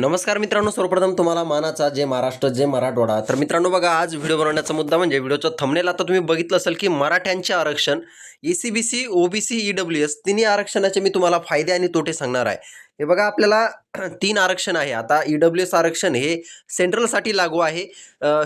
नमस्कार मित्रांनो सर्वप्रथम तुम्हाला मानाचा जे महाराष्ट्र जे मराठवाडा. तर मित्रांनो बघा आज व्हिडिओ बनवण्याचा मुद्दा म्हणजे व्हिडिओचा थंबनेल आता तुम्ही बघितलं असेल की मराठ्यांचे आरक्षण E E C B C O B C E W S तिन्ही आरक्षणाचे मी तुम्हाला फायदे आणि तोटे सांगणार आहे. हे बघा आपल्याला तीन आरक्षण आहे. आता ई डब्ल्यू एस आरक्षण हे सेंट्रलसाठी लागू आहे.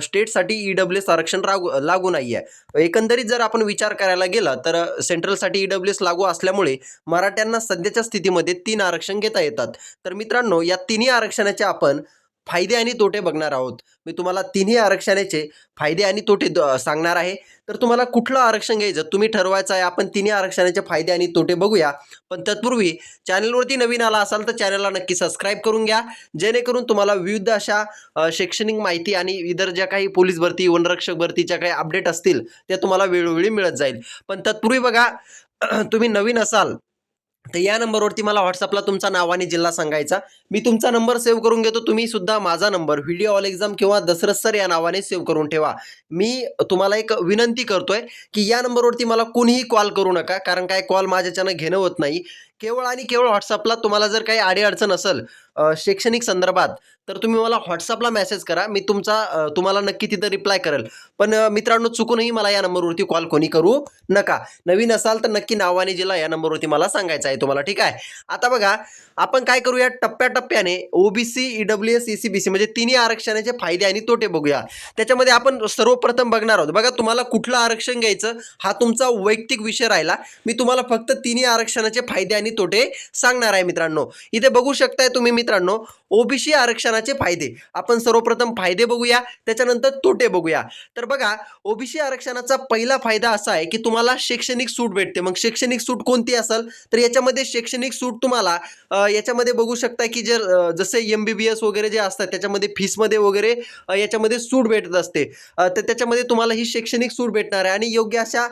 स्टेटसाठी ई डब्ल्यू एस आरक्षण लागू लागू नाही आहे एकंदरीत जर आपण विचार करायला गेला तर सेंट्रलसाठी ई डब्ल्यू एस लागू असल्यामुळे मराठ्यांना सध्याच्या स्थितीमध्ये तीन आरक्षण घेता येतात. तर मित्रांनो या तिन्ही आरक्षणाचे आपण फायदे आणि तोटे बघणार आहोत. मी तुम्हाला तिन्ही आरक्षणाचे फायदे आणि तोटे द- सांगणार आहे. तर तुम्हाला कुठलं आरक्षण घ्यायचं? तुम्ही ठरवायचं आहे आपण तिन्ही आरक्षणाचे फायदे आणि तोटे बघूया. पण तत्पूर्वी चॅनलवरती नवीन आला असाल तर चॅनलला नक्की सबस्क्राईब करून घ्या. जेणेकरून तुम्हाला विविध अशा शैक्षणिक माहिती आणि इतर ज्या काही पोलीस भरती वनरक्षक भरतीच्या काही अपडेट असतील त्या तुम्हाला वेळोवेळी मिळत जाईल. पण तत्पूर्वी बघा तुम्ही नवीन असाल तर या नंबरवरती मला व्हॉट्सअपला तुमचा नाव आणि जिल्हा सांगायचा. मी तुमचा नंबर सेव्ह करून घेतो. तुम्ही सुद्धा माझा नंबर व्हिडिओ ऑल एक्झाम किंवा दसरथ सर या नावाने सेव्ह करून ठेवा. मी तुम्हाला एक विनंती करतोय की या नंबरवरती मला कोणीही कॉल करू नका कारण काय कॉल माझ्याच्यानं घेणं होत नाही. केवळ आणि केवळ व्हॉट्सअपला तुम्हाला जर काही अडीअडचण असेल शैक्षणिक संदर्भात तर तुम्ही मला व्हॉट्सअपला मेसेज करा. मी तुमचा तुम्हाला नक्की तिथं रिप्लाय करेल. पण मित्रांनो चुकूनही मला या नंबरवरती कॉल कोणी करू नका. नवीन असाल तर नक्की नाव आणि जिल्हा या नंबरवरती मला सांगायचं आहे तुम्हाला ठीक आहे? आता बघा आपण काय करूया? टप्प्याटप्प्याने OBC E W S E C B C म्हणजे तिन्ही आरक्षणाचे फायदे आणि तोटे बघूया. त्याच्यामध्ये आपण सर्वप्रथम बघणार आहोत. बघा तुम्हाला कुठलं आरक्षण घ्यायचं हा तुमचा वैयक्तिक विषय राहिला. मी तुम्हाला फक्त तिन्ही आरक्षणाचे फायदे आणि तोटे सांगणार आहे मित्रांनो. इथे बघू शकताय तुम्ही मित्रांनो ओबीसी आरक्षणाचे फायदे. आपण सर्वप्रथम फायदे बघूया त्याच्यानंतर तोटे बघूया. तर बघा ओबीसी आरक्षणाचा पहिला फायदा असा आहे की तुम्हाला शैक्षणिक सूट भेटते. मग शैक्षणिक सूट कोणती असेल? तर याच्यामध्ये शैक्षणिक सूट तुम्हाला याच्यामध्ये बघू शकता की जर जसे एम बी बी एस वगैरे जे असतात त्याच्यामध्ये फीसमध्ये वगैरे याच्यामध्ये सूट भेटत असते. तर त्याच्यामध्ये तुम्हाला ही शैक्षणिक सूट भेटणार आहे आणि योग्य अशा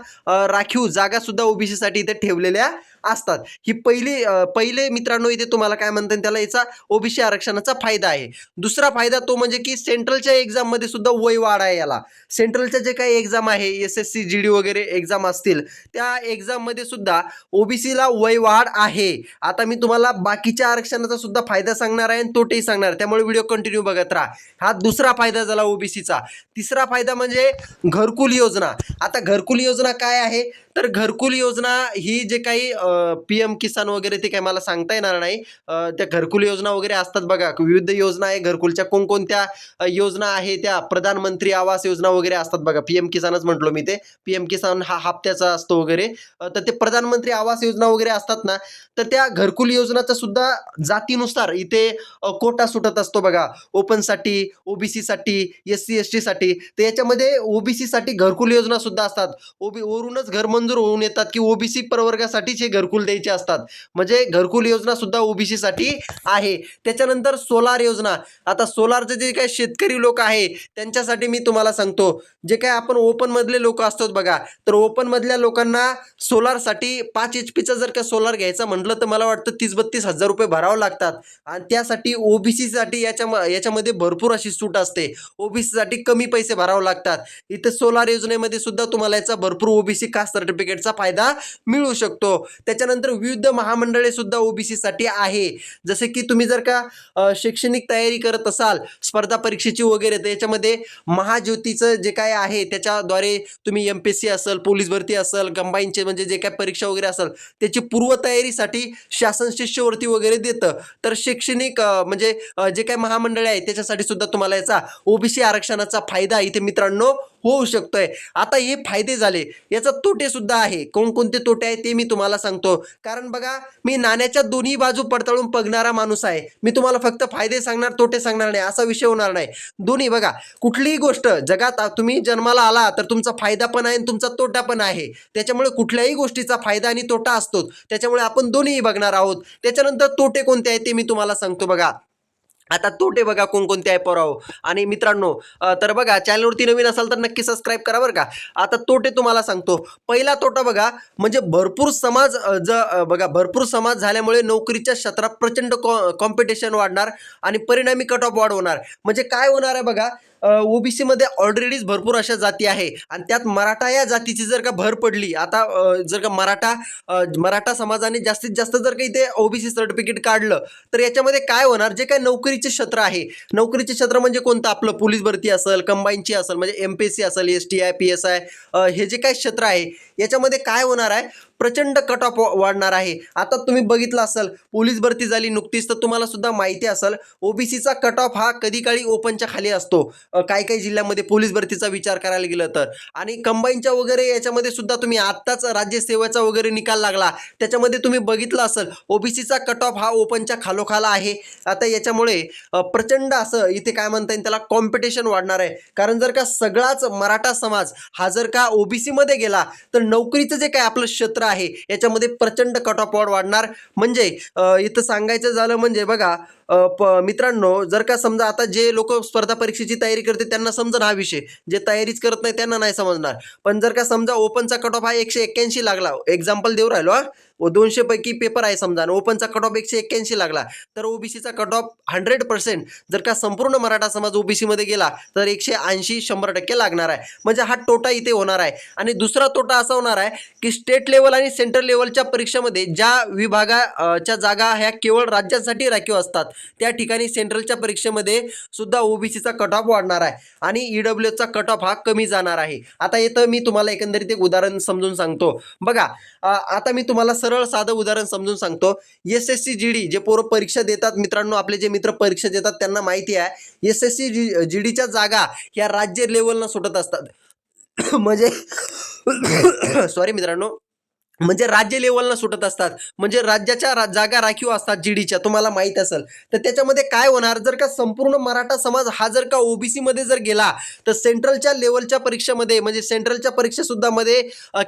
राखीव जागासुद्धा ओबीसीसाठी इथे ठेवलेल्या असतात. ही पहिली पहिले मित्रांनो इथे तुम्हाला काय म्हणतात त्याला याचा ओबीसी आरक्षणाचा फायदा आहे. दुसरा फायदा तो म्हणजे की सेंट्रलच्या एक्झाममध्ये सुद्धा वय वाढ आहे याला. सेंट्रलच्या जे काही एक्झाम आहे S S C G D वगैरे एक्झाम असतील त्या एक्झाममध्ये सुद्धा ओबीसीला वय वाढ आहे. आता मी तुम्हाला बाकीच्या आरक्षणाचा सुद्धा फायदा सांगणार आहे आणि तोटेही सांगणार त्यामुळे व्हिडिओ कंटिन्यू बघत राहा. हा दुसरा फायदा झाला ओबीसीचा तिसरा फायदा म्हणजे घरकुल योजना. आता घरकुल योजना काय आहे? तर घरकुल योजना ही जे काही पी एम किसान वगैरे ते काही मला सांगता येणार नाही. त्या घरकुल योजना वगैरे असतात बघा. विविध योजना आहे. घरकुलच्या कोणकोणत्या योजना आहे त्या प्रधानमंत्री आवास योजना वगैरे असतात बघा. पी एम किसानच म्हटलो मी ते. पी एम किसान हा हप्त्याचा असतो वगैरे. तर ते प्रधानमंत्री आवास योजना वगैरे असतात ना तर त्या घरकुल योजनाचा सुद्धा जातीनुसार इथे कोटा सुटत असतो बघा. ओपनसाठी ओबीसीसाठी एस सी एस टीसाठी तर याच्यामध्ये ओबीसीसाठी घरकुल योजना सुद्धा असतात. ओबी वरूनच घर मंजूर होऊन येतात की ओबीसी प्रवर्गासाठीच हे घरकुल द्यायचे असतात. म्हणजे घरकुल योजना सुद्धा ओबीसी साठी आहे. त्याच्यानंतर सोलार योजना. आता सोलारचे जे काही शेतकरी लोक आहे त्यांच्यासाठी मी तुम्हाला सांगतो. जे काय आपण ओपन मधले लोक असतात बघा तर ओपन मधल्या लोकांना सोलारसाठी पाच एच पीचा जर का सोलार घ्यायचा म्हटलं तर मला वाटतं तीस बत्तीस हजार रुपये भरावं लागतात. आणि त्यासाठी ओबीसीसाठी याच्या याच्यामध्ये भरपूर अशी सूट असते. ओबीसीसाठी कमी पैसे भरावे लागतात. इथे सोलार योजनेमध्ये सुद्धा तुम्हाला याचा भरपूर ओबीसी कास्ट सर्टिफिकेटचा फायदा मिळू शकतो. त्याच्यानंतर विविध महामंडळे सुद्धा ओबीसीसाठी आहे. जसे की तुम्ही जर का शैक्षणिक तयारी करत असाल स्पर्धा परीक्षेची वगैरे तर याच्यामध्ये महाज्योतीचं जे काय आहे त्याच्याद्वारे तुम्ही एम पी एस सी असेल पोलीस भरती असेल कंबाईनचे म्हणजे जे काय परीक्षा वगैरे असेल त्याची पूर्वतयारीसाठी शासन शिष्यवृत्ती वगैरे देतं. तर शैक्षणिक म्हणजे जे काय महामंडळे आहे त्याच्यासाठी सुद्धा तुम्हाला याचा ओबीसी आरक्षणाचा फायदा इथे मित्रांनो होऊ शकतोय. आता हे फायदे झाले. याचा तोटे सुद्धा आहे. कोणकोणते तोटे आहेत ते मी तुम्हाला सांगतो. कारण बघा मी नाण्याच्या दोन्ही बाजू पडताळून बघणारा माणूस आहे. मी तुम्हाला फक्त फायदे सांगणार तोटे सांगणार नाही. असा विषय होणार नाही. दोन्ही बघा कुठलीही गोष्ट जगात तुम्ही जन्माला आला तर तुमचा फायदा पण आहे आणि तुमचा तोटा पण आहे. त्याच्यामुळे कुठल्याही गोष्टीचा फायदा आणि तोटा असतोच. त्याच्यामुळे आपण दोन्हीही बघणार आहोत. त्याच्यानंतर तोटे कोणते आहेत ते मी तुम्हाला सांगतो बघा. आता तोटे बघा कोणकोणते आहे पराव आणि मित्रांनो तर बघा चॅनलवरती नवीन असाल तर नक्की सबस्क्राईब करा बरं का. आता तोटे तुम्हाला सांगतो. पहिला तोटा बघा म्हणजे भरपूर समाज ज बघा भरपूर समाज झाल्यामुळे नोकरीच्या क्षेत्रात प्रचंड कॉ कॉम्पिटिशन वाढणार आणि परिणामी कट ऑफ वाढ होणार. म्हणजे काय होणार आहे बघा ओबीसी मध्ये ऑलरेडीच भरपूर अशा जाती आहे. आणि त्यात मराठा या जातीची जर का भर पडली आता जर का मराठा मराठा समाजाने जास्तीत जास्त जर का इथे ओबीसी सर्टिफिकेट काढलं तर याच्यामध्ये काय होणार? जे काय नोकरीचे क्षेत्र आहे नोकरीचे क्षेत्र म्हणजे कोणतं? आपलं पोलीस भरती असेल कंबाईनची असेल म्हणजे एम पी एस सी असेल S T I P S I हे जे काय क्षेत्र आहे याच्यामध्ये काय होणार आहे? प्रचंड कट ऑफ वाढणार आहे. आता तुम्ही बघितलं असेल पोलीस भरती झाली नुकतीच तर तुम्हाला सुद्धा माहिती असेल ओबीसीचा कट ऑफ हा कधी काळी ओपनच्या खाली असतो. काही काही जिल्ह्यामध्ये पोलीस भरतीचा विचार करायला गेलं तर. आणि कंबाईनच्या वगैरे याच्यामध्ये सुद्धा तुम्ही आत्ताच राज्यसेवेचा वगैरे निकाल लागला. त्याच्यामध्ये तुम्ही बघितलं असेल ओबीसीचा कट ऑफ हा ओपनच्या खालोखाला आहे. आता याच्यामुळे प्रचंड असं इथे काय म्हणता येईल त्याला कॉम्पिटिशन वाढणार आहे. कारण जर का सगळाच मराठा समाज हा जर का ओबीसीमध्ये गेला तर नोकरीचं जे काय आपलं क्षेत्र आहे. याच्यामध्ये प्रचंड कट ऑफ वाढणार. म्हणजे इथं सांगायचं झालं म्हणजे बघा प मित्रांनो जर का समजा आता जे लोक स्पर्धा परीक्षेची तयारी करते त्यांना समजा हा विषय. जे तयारीच करत नाही त्यांना नाही समजणार. पण जर का समजा ओपनचा कट ऑफ हा एकशे एक्क्याऐंशी लागला. एक्झाम्पल देऊ राहिलो हा. दोनशे पैकी पेपर आहे समजा. आणि ओपनचा कट ऑफ एकशे एक्क्याऐंशी लागला. तर ओबीसीचा कट ऑफ हंड्रेड पर्सेंट जर का संपूर्ण मराठा समाज ओबीसीमध्ये गेला तर एकशे ऐंशी शंभर टक्के लागणार आहे. म्हणजे हा तोटा इथे होणार आहे. आणि दुसरा तोटा असा होणार आहे की स्टेट लेवल आणि सेंट्रल लेवलच्या परीक्षेमध्ये ज्या विभागाच्या जागा ह्या केवळ राज्यांसाठी राखीव असतात त्या ठिकाणी सेंट्रलच्या परीक्षेमध्ये सुद्धा ओबीसीचा कट ऑफ वाढणार आहे. आणि ईडब्ल्यूचा कट ऑफ हा कमी जाणार आहे. आता इथं मी तुम्हाला एकंदरीत एक उदाहरण समजून सांगतो. बघा आता मी तुम्हाला सरळ साधं उदाहरण समजून सांगतो. S S C G D जे पोरं परीक्षा देतात मित्रांनो आपले जे मित्र परीक्षा देतात त्यांना माहिती आहे S S C G G डीच्या जागा ह्या राज्य लेवलनं सुटत असतात. म्हणजे सॉरी मित्रांनो. म्हणजे राज्य लेवलला सुटत असतात. म्हणजे राज्याच्या रा- जागा राखीव असतात जीडीच्या तुम्हाला माहीत असेल. तर त्याच्यामध्ये काय होणार? जर का संपूर्ण मराठा समाज हा जर का ओबीसीमध्ये जर गेला तर सेंट्रलच्या लेवलच्या परीक्षेमध्ये म्हणजे सेंट्रलच्या परीक्षेसुद्धा मध्ये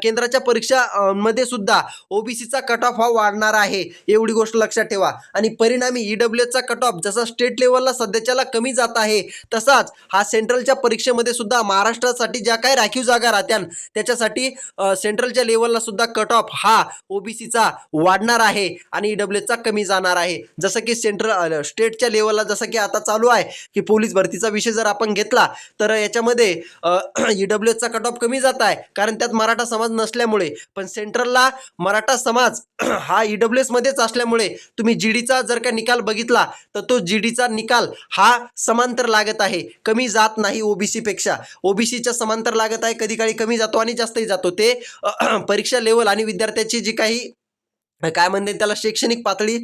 केंद्राच्या परीक्षा मध्ये सुद्धा ओबीसीचा कट ऑफ हा वाढणार आहे. एवढी गोष्ट लक्षात ठेवा. आणि परिणामी ईडब्ल्यूचा कट ऑफ जसा स्टेट लेवलला सध्याच्याला कमी जात आहे तसाच हा सेंट्रलच्या परीक्षेमध्ये सुद्धा महाराष्ट्रासाठी ज्या काही राखीव जागा राहत्यान त्याच्यासाठी सेंट्रलच्या लेवलला सुद्धा कट ऑफ हा ओबीसीचा वाढणार आहे आणि ईडब्ल्यूचा कमी जाणार आहे. जसं की सेंट्रल स्टेटच्या लेवलला जसं की आता चालू आहे की पोलीस भरतीचा विषय जर आपण घेतला तर याच्यामध्ये ईडब्ल्यूचा कट ऑफ कमी जात आहे. कारण त्यात मराठा समाज नसल्यामुळे. पण सेंट्रलला मराठा समाज हा ईडब्ल्यू मध्येच असल्यामुळे तुम्ही जीडीचा जर का निकाल बघितला तर तो जीडीचा निकाल हा समांतर लागत आहे. कमी जात नाही ओबीसी पेक्षा. ओबीसीच्या समांतर लागत आहे कधी काळी कमी जातो आणि जास्तही जातो. ते परीक्षा लेवल आणि विद्यार्थ्याची जी काही काय म्हणते त्याला शैक्षणिक पातळी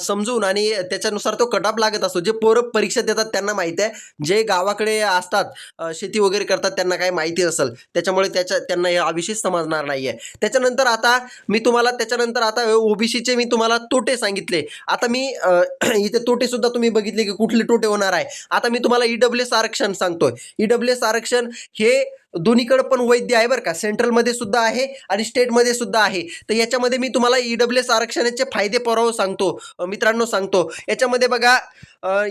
समजून आणि त्याच्यानुसार तो कटाप लागत असतो. जे पोरं परीक्षा देतात त्यांना माहिती आहे. जे गावाकडे असतात शेती वगैरे करतात त्यांना काही माहिती नसेल. त्याच्यामुळे त्याच्या त्यांना हा विषय समजणार नाही आहे त्याच्यानंतर आता मी तुम्हाला त्याच्यानंतर आता ओबीसीचे मी तुम्हाला तोटे सांगितले. आता मी इथे तोटेसुद्धा तुम्ही बघितले की कुठले तोटे होणार आहे. आता मी तुम्हाला ईडब्ल्यू एस आरक्षण सांगतोय. ईडब्ल्यू एस आरक्षण हे दोन्हीकडे पण वैद्य आहे बरं का. सेंट्रलमध्ये सुद्धा आहे आणि स्टेटमध्ये सुद्धा आहे. तर याच्यामध्ये मी तुम्हाला ईडब्ल्यू एस आरक्षणाचे फायदे पुरावे सांगतो. मित्रांनो सांगतो. याच्यामध्ये बघा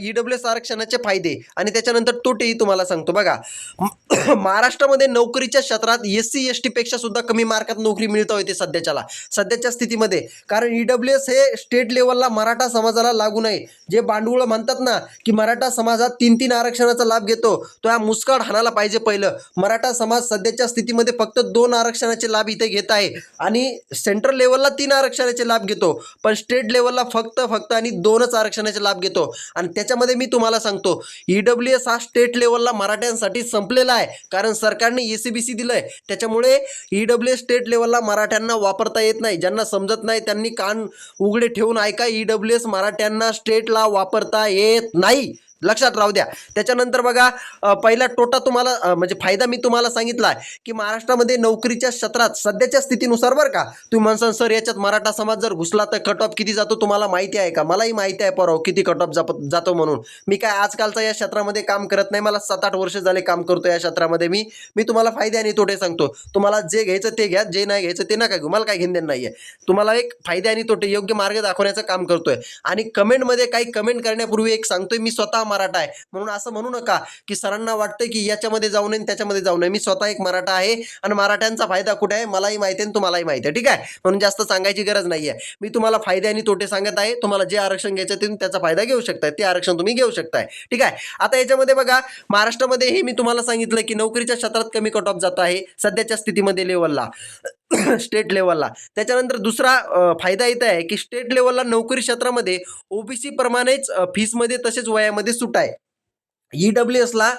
ई डब्ल्यू एस आरक्षणाचे फायदे आणि त्याच्यानंतर तोटेही तुम्हाला सांगतो बघा. महाराष्ट्रामध्ये नोकरीच्या क्षेत्रात एस सी एस टीपेक्षा सुद्धा कमी मार्कात नोकरी मिळता येते सध्याच्याला. सध्याच्या स्थितीमध्ये. कारण ईडब्ल्यू एस हे स्टेट लेवलला मराठा समाजाला लागू नये. जे बांडवळ म्हणतात ना की मराठा समाजात तीन तीन आरक्षणाचा लाभ घेतो तो हा मुस्काड हाणायला पाहिजे पहिलं. मराठा समाज सध्याच्या स्थितीमध्ये फक्त दोन आरक्षणाचे लाभ इथे घेत आहे. आणि सेंट्रल लेवलला तीन आरक्षणाचे लाभ घेतो. पण स्टेट लेवलला फक्त फक्त आणि दोनच आरक्षणाचे लाभ घेतो. आणि त्याच्यामध्ये मी तुम्हाला सांगतो ईडब्ल्यू एस हा स्टेट लेवलला मराठ्यांसाठी संपलेला आहे. कारण सरकारने ए सी बी सी दिलं आहे त्याच्यामुळे ईडब्ल्यू एस स्टेट लेवलला मराठ्यांना वापरता येत नाही. ज्यांना समजत नाही त्यांनी कान उघडे ठेवून ऐका ईडब्ल्यू एस मराठ्यांना स्टेटला वापरता येत नाही. लक्षात राहू द्या. त्याच्यानंतर बघा पहिला तोटा तुम्हाला म्हणजे फायदा मी तुम्हाला सांगितला आहे की महाराष्ट्रामध्ये नोकरीच्या क्षेत्रात सध्याच्या स्थितीनुसार बरं का तुम्ही म्हणसान सर याच्यात मराठा समाज जर घुसला तर कट ऑफ किती जातो? तुम्हाला माहिती आहे का? मलाही माहिती आहे परवा किती कट ऑफ जातो म्हणून. मी काय आजकालचा या क्षेत्रामध्ये काम करत नाही मला सात आठ वर्ष झाले काम करतो या क्षेत्रामध्ये मी. मी तुम्हाला फायदे आणि तोटे सांगतो. तुम्हाला जे घ्यायचं ते घ्या जे नाही घ्यायचं ते नका घेऊ. मला काय घेणं नाही आहे तुम्हाला एक फायदे आणि तोटे योग्य मार्ग दाखवण्याचं काम करतोय. आणि कमेंटमध्ये काही कमेंट करण्यापूर्वी एक सांगतोय मी स्वतः मराठा आहे. म्हणून असं म्हणू नका की सरांना वाटतं की याच्यामध्ये जाऊ नये आणि त्याच्यामध्ये जाऊ नये. मी स्वतः एक मराठा आहे आणि मराठ्यांचा फायदा कुठे आहे? मलाही माहिती आहे आणि तुम्हालाही माहिती आहे. ठीक आहे? म्हणून जास्त सांगायची गरज नाही आहे. मी तुम्हाला फायदे आणि तोटे सांगत आहे. तुम्हाला जे आरक्षण घ्यायचं आहे ते तुम्ही त्याचा फायदा घेऊ शकताय. ते आरक्षण तुम्ही घेऊ शकताय. ठीक आहे? आता याच्यामध्ये बघा महाराष्ट्रामध्ये हे मी तुम्हाला सांगितलं की नोकरीच्या क्षेत्रात कमी कट ऑफ जात आहे. सध्याच्या स्थितीमध्ये लेवलला स्टेट लेवलला त्याच्यानंतर दुसरा फायदा इथं आहे की स्टेट लेवलला नोकरी क्षेत्रामध्ये ओबीसी प्रमाणेच फीसमध्ये तसेच वयामध्ये सूट आहे. ई डब्ल्यू एसला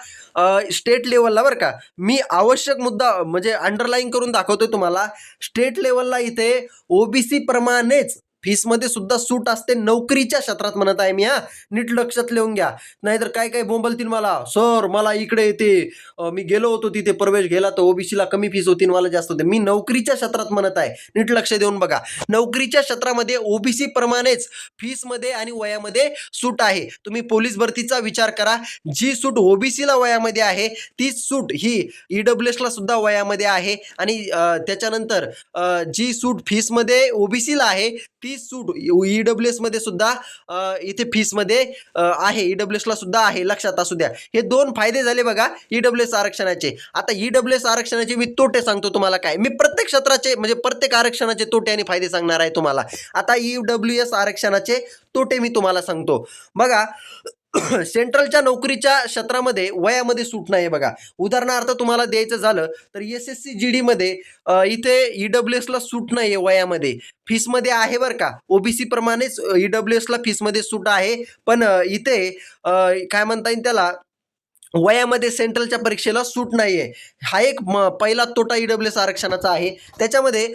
स्टेट लेवलला बरं का. मी आवश्यक मुद्दा म्हणजे अंडरलाईन करून दाखवतोय तुम्हाला. स्टेट लेवलला इथे ओबीसी प्रमाणेच फीसमध्ये सुद्धा सूट असते. नोकरीच्या क्षेत्रात म्हणत आहे मी हा. नीट लक्षात लिहून घ्या. नाहीतर काय काय बोंबलतील मला. सर मला इकडे येते. मी गेलो होतो तिथे प्रवेश गेला तर ओबीसीला कमी फीस होती मला जास्त होते. मी नोकरीच्या क्षेत्रात म्हणत आहे. नीट लक्ष देऊन बघा. नोकरीच्या क्षेत्रामध्ये ओबीसी प्रमाणेच फीसमध्ये आणि वयामध्ये सूट आहे. तुम्ही पोलीस भरतीचा विचार करा. जी सूट ओबीसीला वयामध्ये आहे तीच सूट ही ई सुद्धा वयामध्ये आहे. आणि त्याच्यानंतर जी सूट फीसमध्ये ओबीसीला आहे ती तीच सूट ई डब्ल्यू एसमध्ये सुद्धा इथे फीसमध्ये आहे. ई डब्ल्यू एसला सुद्धा आहे. लक्षात असू द्या. हे दोन फायदे झाले बघा ई डब्ल्यू एस आरक्षणाचे. आता ई डब्ल्यू एस आरक्षणाचे मी तोटे सांगतो तुम्हाला काय. मी प्रत्येक क्षेत्राचे म्हणजे प्रत्येक आरक्षणाचे तोटे आणि फायदे सांगणार आहे तुम्हाला. आता ई डब्ल्यू एस आरक्षणाचे तोटे मी तुम्हाला सांगतो. बघा सेंट्रलच्या नोकरीच्या क्षेत्रामध्ये वयामध्ये सूट नाही बघा. उदाहरणार्थ तुम्हाला द्यायचं झालं तर एस एस सी जी डीमध्ये इथे ई डब्ल्यू एसला सूट नाही आहे वयामध्ये. फीसमध्ये आहे बरं का. ओबीसी प्रमाणेच ई डब्ल्यू एसला फीसमध्ये सूट आहे. पण इथे काय म्हणता येईल त्याला? वयामध्ये सेंट्रलच्या परीक्षेला सूट नाही आहे हा एक म पहिला तोटा ई डब्ल्यू एस आरक्षणाचा आहे. त्याच्यामध्ये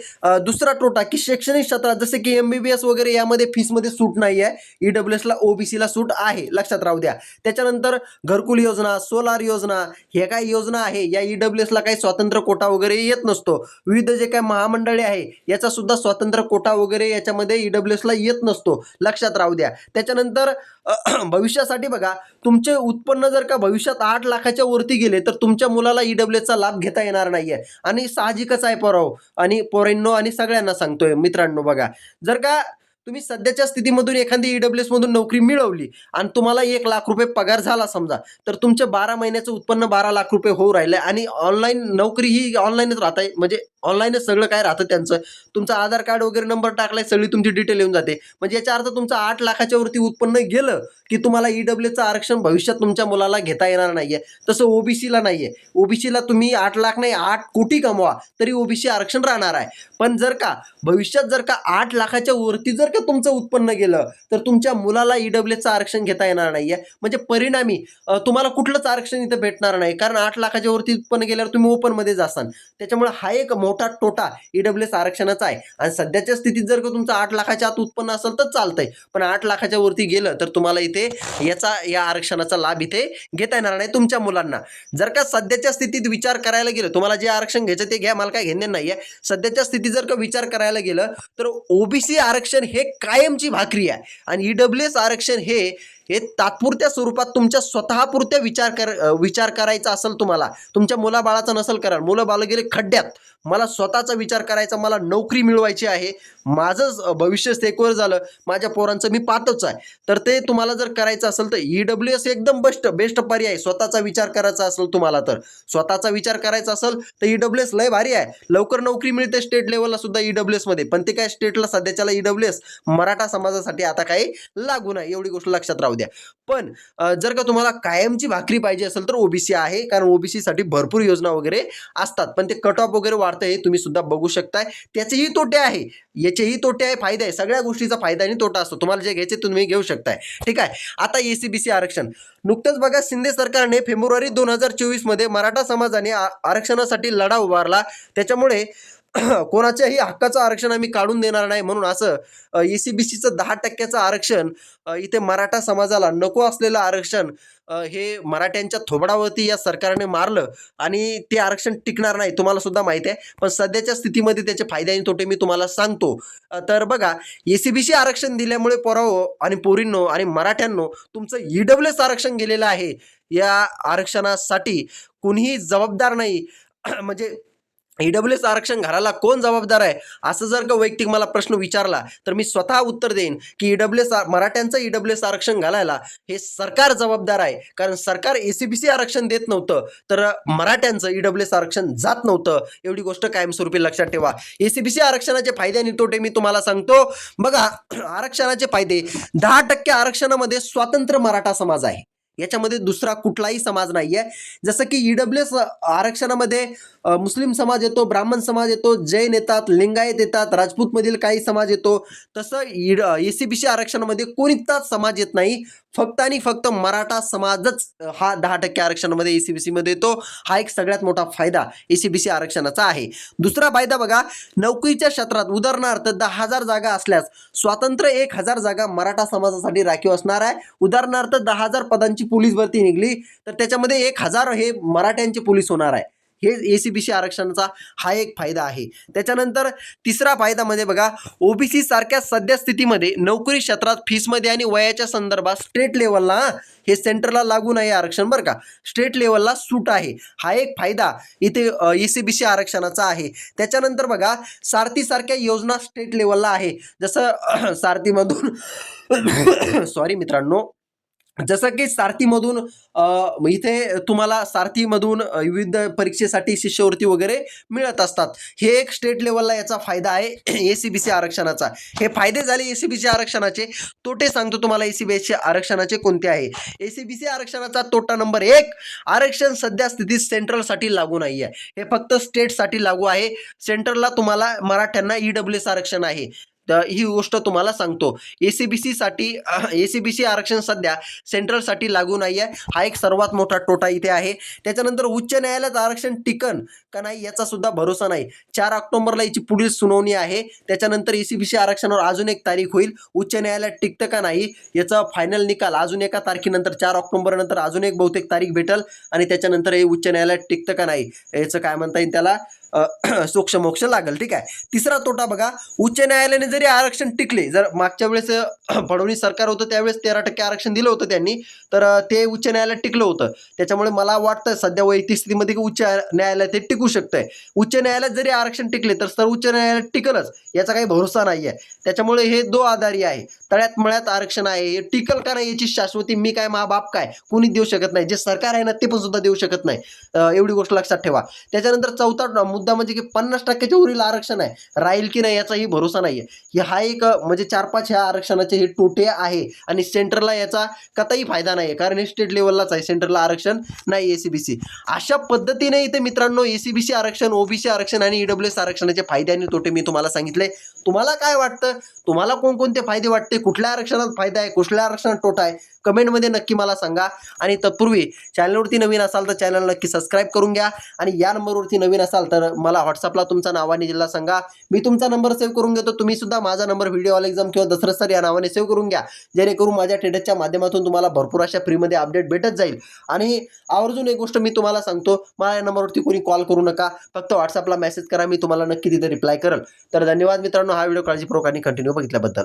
दुसरा तोटा की शैक्षणिक क्षेत्रात जसे की एम बी बी एस वगैरे यामध्ये फीसमध्ये सूट नाही आहे ई डब्ल्यू एसला ओबीसीला सूट आहे. लक्षात राहू द्या. त्याच्यानंतर घरकुल योजना सोलार योजना हे काय योजना आहे? या ई डब्ल्यू एसला काही स्वातंत्र्य कोटा वगैरे येत नसतो. विविध जे काही महामंडळे आहे याचासुद्धा स्वातंत्र्य कोटा वगैरे याच्यामध्ये ई डब्ल्यू एसला येत नसतो. लक्षात राहू द्या. त्याच्यानंतर भविष्यासाठी बघा तुमचे उत्पन्न जर का भविष्यात आठ लाखाच्या वरती गेले तर तुमच्या मुलाला ई डब्ल्यू एसचा लाभ घेता येणार नाही आहे आणि साहजिकच आहे पोराव आणि पोरांनो आणि सगळ्यांना सांगतोय मित्रांनो बघा. जर का तुम्ही सध्याच्या स्थितीमधून एखादी ई डब्ल्यू एसमधून नोकरी मिळवली आणि तुम्हाला एक लाख रुपये पगार झाला समजा तर तुमचे बारा महिन्याचं उत्पन्न बारा लाख रुपये होऊ राहिलं आणि ऑनलाईन नोकरी ही ऑनलाईनच राहत आहे. म्हणजे ऑनलाईनच सगळं काय राहतं त्यांचं? तुमचं आधार कार्ड वगैरे नंबर टाकलाय सगळी तुमची डिटेल येऊन जाते. म्हणजे याचा अर्थ तुमचं आठ लाखाच्या वरती उत्पन्न गेलं की तुम्हाला ई डब्ल्यूचं आरक्षण भविष्यात तुमच्या मुलाला घेता येणार नाहीये. तसं ओबीसीला नाहीये. ओबीसीला तुम्ही आठ लाख नाही आठ कोटी कमवा तरी ओबीसी आरक्षण राहणार आहे. पण जर का भविष्यात जर का आठ लाखाच्या वरती जर का तुमचं उत्पन्न गेलं तर तुमच्या मुलाला ई आरक्षण घेता येणार नाहीये. म्हणजे परिणामी तुम्हाला कुठलंच आरक्षण इथं भेटणार नाही. कारण आठ लाखाच्या वरती उत्पन्न गेल्यावर तुम्ही ओपनमध्ये असाल त्याच्यामुळे हा एक मोठा तोटा ई एस आरक्षणाचा आहे. आणि सध्याच्या स्थितीत जर का तुमचं आठ लाखाच्या आत उत्पन्न असेल तर चालतंय. पण आठ लाखाच्या वरती गेलं तर तुम्हाला इथे याचा या आरक्षणाचा लाभ इथे घेता येणार नाही तुमच्या मुलांना. जर का सध्याच्या स्थितीत विचार करायला गेलं तुम्हाला जे आरक्षण घ्यायचं ते घ्या मला काय घेणे नाही आहे सध्याच्या स्थितीत जर का विचार करायला गेलं तर ओबीसी आरक्षण हे कायमची भाकरी आहे. आणि ई एस आरक्षण हे हे तात्पुरत्या स्वरूपात तुमच्या स्वतःपुरत्या विचार कर विचार करायचा असेल तुम्हाला तुमच्या मुलाबाळाचा नसेल कारण मुलं बाळ गेले खड्ड्यात. मला स्वतःचा विचार करायचा मला नोकरी मिळवायची आहे. माझंच भविष्य सेक्युअर झालं. माझ्या पोरांचं मी पाहतोच आहे. तर ते तुम्हाला जर करायचं असेल तर ई डब्ल्यू एस एकदम बेस्ट बेस्ट पर्याय आहे. स्वतःचा विचार करायचा असेल तुम्हाला तर. स्वतःचा विचार करायचा असेल तर ई डब्ल्यू एस लय भारी आहे. लवकर नोकरी मिळते स्टेट लेवलला सुद्धा ई डब्ल्यू एसमध्ये पण ते काय स्टेटला सध्याच्याला ई डब्ल्यू एस मराठा समाजासाठी आता काही लागू नाही. एवढी गोष्ट लक्षात राहू द्या. पण जर का तुम्हाला कायमची भाकरी पाहिजे असेल तर ओबीसी आहे. कारण ओबीसीसाठी भरपूर योजना वगैरे असतात. पण ते कट ऑफ वगैरे वाढतं हे तुम्ही सुद्धा बघू शकताय. त्याचेही तोटे आहे. याचेही तोटे आहे. फायदे आहे. सगळ्या गोष्टीचा फायदा आणि तोटा असतो. तुम्हाला जे घ्यायचे तुम्ही घेऊ शकताय. ठीक आहे? आता एसीबीसी आरक्षण. नुकतंच बघा शिंदे सरकारने फेब्रुवारी दोन हजार चोवीसमध्ये मराठा समाजाने आरक्षणासाठी लढा उभारला. त्याच्यामुळे कोणाच्याही हक्काचं आरक्षण आम्ही काढून देणार नाही म्हणून असं ए सी बी सीचं दहा टक्क्याचं आरक्षण इथे मराठा समाजाला नको असलेलं आरक्षण हे मराठ्यांच्या थोबडावरती या सरकारने मारलं आणि ते आरक्षण टिकणार नाही तुम्हाला सुद्धा माहिती आहे. पण सध्याच्या स्थितीमध्ये त्याचे फायदे आणि तोटे मी तुम्हाला सांगतो. तर बघा ए सी बी सी आरक्षण दिल्यामुळे पोरावो आणि पोरींनो आणि मराठ्यांनो तुमचं ई एस आरक्षण गेलेलं आहे. या आरक्षणासाठी कुणीही जबाबदार नाही. म्हणजे ईडब्ल्यू एस आरक्षण घराला कोण जबाबदार आहे? असं जर का वैयक्तिक मला प्रश्न विचारला तर मी स्वतः उत्तर देईन की ईडब्ल्यू एस मराठ्यांचं ईडब्ल्यू एस आरक्षण घालायला हे सरकार जबाबदार आहे. कारण सरकार एसीबीसी आरक्षण देत नव्हतं तर मराठ्यांचं ईडब्ल्यू एस आरक्षण जात नव्हतं. एवढी गोष्ट कायमस्वरूपी लक्षात ठेवा. एसीबीसी आरक्षणाचे फायदे आणि तोटे मी तुम्हाला सांगतो. बघा आरक्षणाचे फायदे दहा टक्के आरक्षणामध्ये स्वतंत्र मराठा समाज आहे. याच्यामध्ये दुसरा कुठलाही समाज नाही आहे जसं की ईडब्ल्यू एस आरक्षणामध्ये मुस्लिम समाज येतो ब्राह्मण समाज येतो जैन येतात लिंगायत येतात राजपूतमधील काही समाज येतो. तसं ईड ए सी बी सी आरक्षणामध्ये कोणताच समाज येत नाही. फक्त आणि फक्त मराठा समाजच हा दहा टक्के आरक्षणामध्ये ए सी बी सीमध्ये येतो. हा एक सगळ्यात मोठा फायदा ए सी बी सी आरक्षणाचा आहे. दुसरा फायदा बघा नोकरीच्या क्षेत्रात उदाहरणार्थ दहा हजार जागा असल्यास स्वातंत्र्य एक हजार जागा मराठा समाजासाठी राखीव असणार आहे. उदाहरणार्थ दहा हजार पदांची पोलीस भरती निघली तर त्याच्यामध्ये एक हजार हे मराठ्यांचे पोलीस होणार आहे. हे ए सी बी सी आरक्षणाचा हा एक फायदा आहे. त्याच्यानंतर तिसरा फायदा म्हणजे बघा ओबीसी सारख्या सध्या स्थितीमध्ये नोकरी क्षेत्रात फीसमध्ये आणि वयाच्या संदर्भात स्टेट लेवलला हे सेंटरला लागू नाही आरक्षण बरं का. स्टेट लेवलला सूट आहे. हा एक फायदा इथे ए सी बी सी आरक्षणाचा आहे. त्याच्यानंतर बघा सारथीसारख्या योजना स्टेट लेवलला आहे. जसं सारथीमधून सॉरी मित्रांनो जसं की सारथीमधून इथे तुम्हाला सारथीमधून विविध परीक्षेसाठी शिष्यवृत्ती वगैरे मिळत असतात. हे एक स्टेट लेवलला याचा फायदा आहे ए सी बी सी आरक्षणाचा. हे फायदे झाले ए सी बी सी आरक्षणाचे. तोटे सांगतो तुम्हाला ए सी बी सी आरक्षणाचे कोणते आहे. ए सी बी सी आरक्षणाचा तोटा नंबर एक आरक्षण सध्या स्थितीत सेंट्रलसाठी लागू नाही आहे हे फक्त स्टेटसाठी लागू आहे. सेंट्रलला तुम्हाला मराठ्यांना ई डब्ल्यू एस आरक्षण आहे. ही गोष्ट तुम्हाला सांगतो. ए सी बी सीसाठी ए सी बी सी आरक्षण सध्या सेंट्रलसाठी लागू नाही आहे हा एक सर्वात मोठा तोटा इथे आहे. त्याच्यानंतर उच्च न्यायालयात आरक्षण टिकन का नाही याचा सुद्धा भरोसा नाही. चार ऑक्टोबरला याची पुढील सुनावणी आहे. त्याच्यानंतर ए सी बी सी आरक्षणावर अजून एक तारीख होईल. उच्च न्यायालयात टिकतं का नाही याचा फायनल निकाल अजून एका तारखेनंतर चार ऑक्टोबर नंतर अजून एक बहुतेक तारीख भेटल. आणि त्याच्यानंतर हे उच्च न्यायालयात टिकतं का नाही याचं काय म्हणता येईल त्याला? सोक्ष मोक्ष लागेल ठीक आहे? तिसरा तोटा बघा उच्च न्यायालयाने जरी आरक्षण टिकले जर मागच्या वेळेस फडणवीस सरकार होतं त्यावेळेस तेरा टक्के आरक्षण दिलं होतं त्यांनी तर ते उच्च न्यायालयात टिकलं होतं. त्याच्यामुळे मला वाटतं सध्या वैयक्तिक स्थितीमध्ये की उच्च न्यायालयात ते टिकू शकतंय. उच्च न्यायालयात जरी आरक्षण टिकले तर सर्वोच्च न्यायालयात टिकलच याचा काही भरोसा नाही आहे त्याच्यामुळे हे दो आधारी आहे. तळ्यात मळ्यात आरक्षण आहे. हे टिकल का नाही याची शाश्वती मी काय मा बाप काय कोणी देऊ शकत नाही. जे सरकार आहे ना ते पण सुद्धा देऊ शकत नाही. एवढी गोष्ट लक्षात ठेवा. त्याच्यानंतर चौथा मुद्दा म्हणजे की पन्नास टक्क्याच्या वरील आरक्षण आहे. राहील की नाही याचाही भरोसा नाही आहे हा एक म्हणजे चार पाच ह्या आरक्षणाचे हे तोटे आहे आणि सेंटरला याचा कताही फायदा नाही आहे कारण हे स्टेट लेवललाच आहे. सेंटरला आरक्षण नाही ए सी बी सी अशा पद्धतीने इथे मित्रांनो ए सी बी सी आरक्षण ओबीसी आरक्षण आणि ईडब्ल्यू एस आरक्षणाचे फायदे आणि तोटे मी तुम्हाला सांगितले. तुम्हाला काय वाटतं? तुम्हाला कोणकोणते फायदे वाटते? कुठल्या आरक्षणात फायदा आहे? कुठल्या आरक्षणात तोटा आहे? कमेंटमध्ये नक्की मला सांगा. आणि तत्पूर्वी चॅनलवरती नवीन असाल तर चॅनल नक्की सबस्क्राईब करून घ्या. आणि या नंबरवरती नवीन असाल तर मला व्हॉट्सअपला तुमचा नाव आणि जिल्हा सांगा. मी तुमचा नंबर सेव्ह करून घेतो. तुम्ही सुद्धा माझा नंबर व्हिडिओ ऑल एक्झाम किंवा दसरा सर या नावाने सेव्ह करून घ्या. जेणेकरून माझ्या ट्रेडरच्या माध्यमातून तुम्हाला भरपूर अशा फ्रीमध्ये अपडेट भेटत जाईल. आणि आवर्जून एक गोष्ट मी तुम्हाला सांगतो. मला या नंबरवरती कोणी कॉल करू नका. फक्त व्हॉट्सअपला मेसेज करा. मी तुम्हाला नक्की तिथे रिप्लाय करेल. तर धन्यवाद मित्रांनो. हा व्हिडिओ काळजीपूर्वक आणि कंटिन्यू बघितल्याबद्दल.